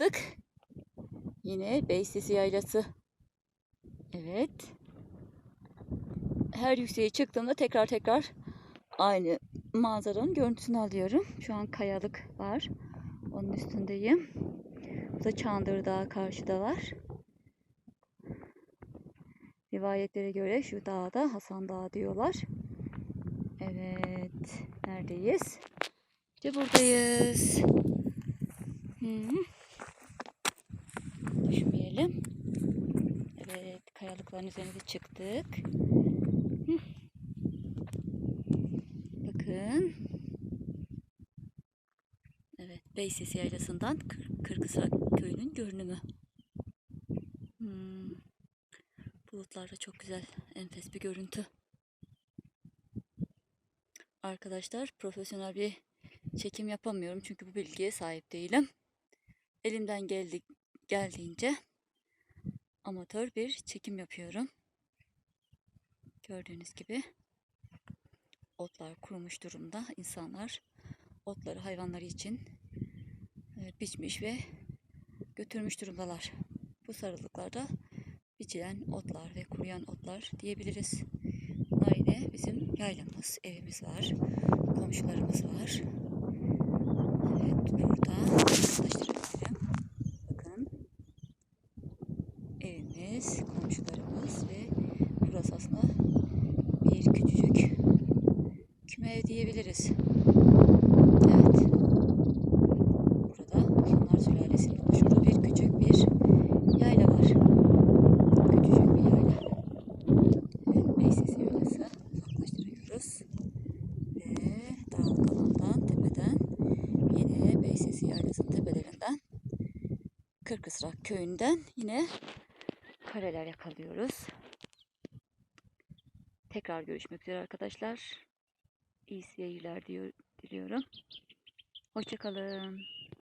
çıktık. Yine Beysisi Yaylası. Evet. Her yükseğe çıktığımda tekrar tekrar aynı manzaranın görüntüsünü alıyorum. Şu an kayalık var. Onun üstündeyim. Bu da Çandır Dağı karşıda var. Rivayetlere göre şu dağda Hasan Dağı diyorlar. Evet. Neredeyiz? İşte buradayız. Hı. Evet. Kayalıkların üzerine de çıktık. Bakın. Evet. Beysesi Yaylası'ndan Kır Kırkısrak Köyü'nün görünümü. Hmm. Bulutlarda çok güzel, enfes bir görüntü. Arkadaşlar profesyonel bir çekim yapamıyorum çünkü bu bilgiye sahip değilim. Elimden geldi, geldiğince amatör bir çekim yapıyorum. Gördüğünüz gibi otlar kurumuş durumda. İnsanlar otları hayvanları için e, biçmiş ve götürmüş durumdalar. Bu sarılıklarda biçilen otlar ve kuruyan otlar diyebiliriz. Bunlar bizim yaylamız, evimiz var, komşularımız var. Evet, burada gösterebilirim. Bakın, evimiz, komşularımız ve burası aslında bir küçücük küme diyebiliriz. Evet, burada Hunlar sülalesinin oluşturduğu bir küçük bir yayla var. Küçücük bir yayla. Evet, Beysesi yaylası uzaklaştırıyoruz. Ve dağlık alandan, tepeden yine Beysesi yaylasının tepelerinden Kırkısrak köyünden yine kareler yakalıyoruz. Tekrar görüşmek üzere arkadaşlar. İyi seyirler diyor, diliyorum. Hoşçakalın.